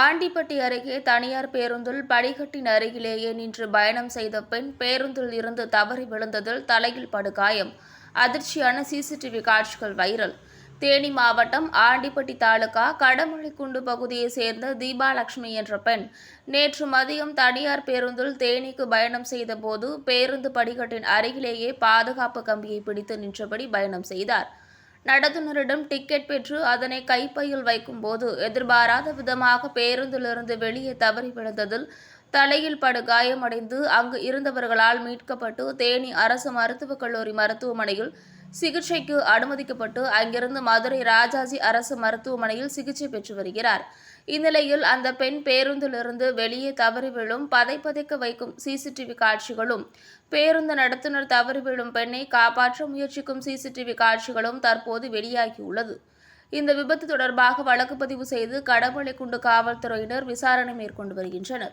ஆண்டிப்பட்டி அருகே தனியார் பேருந்தில் படிக்கட்டின் அருகிலேயே நின்று பயணம் செய்த பெண் பேருந்தில் இருந்து தவறி விழுந்ததில் தலையில் படுகாயம் அதிர்ச்சியான சிசிடிவி காட்சிகள் வைரல். தேனி மாவட்டம் ஆண்டிப்பட்டி தாலுகா கடமொழிக்குண்டு பகுதியைச் சேர்ந்த தீபாலட்சுமி என்ற பெண் நேற்று மதியம் தனியார் பேருந்தில் தேனிக்கு பயணம் செய்தபோது பேருந்து படிக்கட்டின் அருகிலேயே பாதுகாப்பு கம்பியை பிடித்து நின்றபடி பயணம் செய்தார். நடத்துனரிடம் டிக்கெட் பெற்று அதனை கைப்பையில் வைக்கும்போது எதிர்பாராத விதமாக பேருந்திலிருந்து வெளியே தவறி விழுந்ததில் தலையில் படு காயமடைந்து அங்கு இருந்தவர்களால் மீட்கப்பட்டு தேனி அரசு மருத்துவக் கல்லூரி மருத்துவமனையில் சிகிச்சைக்கு அனுமதிக்கப்பட்டு அங்கிருந்து மதுரை ராஜாஜி அரசு மருத்துவமனையில் சிகிச்சை பெற்று வருகிறார். இந்நிலையில் அந்த பெண் பேருந்திலிருந்து வெளியே தவறி விழும் பதைப்பதைக்க வைக்கும் சிசிடிவி காட்சிகளும் பேருந்து நடத்துனர் தவறி விழும் பெண்ணை காப்பாற்ற முயற்சிக்கும் சிசிடிவி காட்சிகளும் தற்போது வெளியாகியுள்ளது. இந்த விபத்து தொடர்பாக வழக்கு பதிவு செய்து கடமலைக்குண்டு காவல்துறையினர் விசாரணை மேற்கொண்டு வருகின்றனர்.